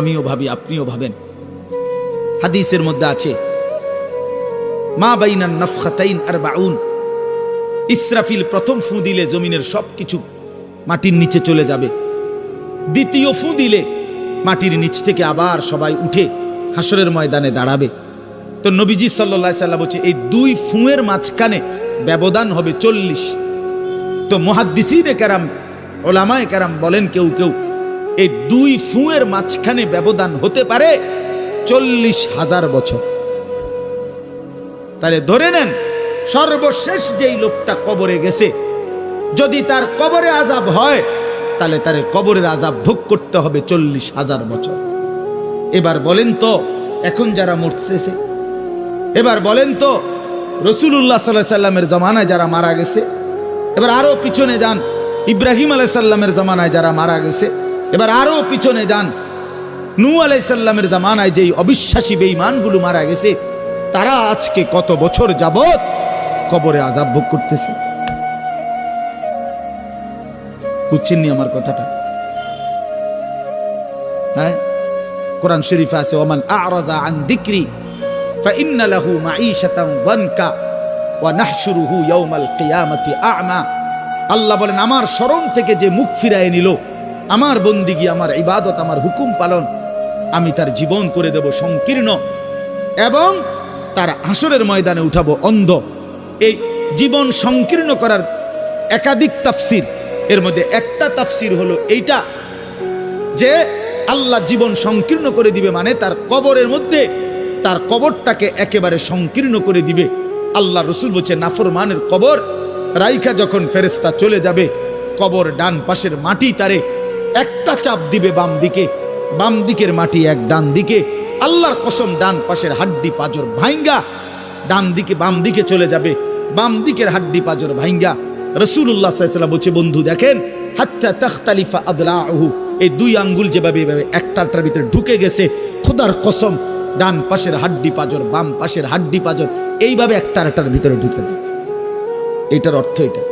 আমিও ভাবি, আপনিও ভাবেন। হাদিসের মধ্যে আছে, মা বাইনান নফখাতাইন আর বাউন ইসরাফিল প্রথম ফু দিলে জমিনের সব কিছু মাটির নিচে চলে যাবে। দ্বিতীয় ফু দিলে মাটির নিচ থেকে আবার সবাই উঠে হাসরের ময়দানে দাঁড়াবে। তো নবীজি সাল্লা সাল্লাম বলছে, এই দুই ফুঁয়ের মাঝখানে ব্যবধান হবে চল্লিশ। তো মহাদ্দিসিনে কারাম, ওলামায় কারাম বলেন, কেউ কেউ এই দুই ফুঁয়ের মাঝখানে ব্যবধান হতে পারে চল্লিশ হাজার বছর। তাহলে ধরে নেন, সর্বশেষ যেই লোকটা কবরে গেছে, যদি তার কবরে আজাব হয়, তাহলে তার কবরের আজাব ভোগ করতে হবে চল্লিশ হাজার বছর। এবার বলেন তো, এখন যারা মরতেছে এবার বলেন তো রসুল্লাহ সাল্লাহ সাল্লামের জমানায় যারা মারা গেছে, এবার আরও পিছনে যান, ইব্রাহিম আলাইসাল্লামের জমানায় যারা মারা গেছে এবার আরো পিছনে যান নু আলাইসাল্লামের জামানায় যেই অবিশ্বাসী বেঈমানগুলো মারা গেছে তারা আজকে কত বছর যাবত কবরে আজাব ভোগ করতেছে বুঝছেননি আমার কথাটা হ্যাঁ কোরআন শরীফে আছে ওমান আরাজা আন দিক্রি فإن له معيشة ضنكا ونحشره يوم القيامة أعمى আল্লাহ বলেন আমার স্মরণ থেকে যে মুখ ফিরায় নিল আমার বন্দিগি, আমার ইবাদত, আমার হুকুম পালন আমি তার জীবন করে দেব সংকীর্ণ এবং তার হাসরের ময়দানে উঠাবো অন্ধ। এই জীবন সংকীর্ণ করার একাধিক তাফসির, এর মধ্যে একটা তাফসির হলো এইটা যে আল্লাহ জীবন সংকীর্ণ করে দিবে মানে তার কবরের মধ্যে তার কবরটাকে একেবারে সংকীর্ণ করে দিবে। আল্লাহ রসুল বলছে, নাফরমানের কবর, রাইখা যখন ফেরেস্তা চলে যাবে, কবর ডান পাশের মাটি তারে একটা চাপ দিবে বাম দিকে, বাম দিকের মাটি এক ডান দিকে, আল্লাহর কসম ডান পাশের হাড্ডি পাজর ভাইঙ্গা, ডান দিকে বাম দিকে চলে যাবে, বাম দিকের হাড্ডি পাজর ভাইঙ্গা। রসুল্লাহ সাল্লাম বলছে, বন্ধু, দেখেন, হাত্তা তখতালিফা আদলাহু এই দুই আঙ্গুল যেভাবে এভাবে একটাটার ভিতরে ঢুকে গেছে, খোদার কসম, ডান পাশের হাড্ডি পাজর, বাম পাশের হাড্ডি পাজর, এইভাবে একটা একটার ভিতরে ঢুকে যায়। এটার অর্থ এটা।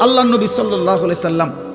আল্লাহ নবী সাল্লাহ সাল্লাম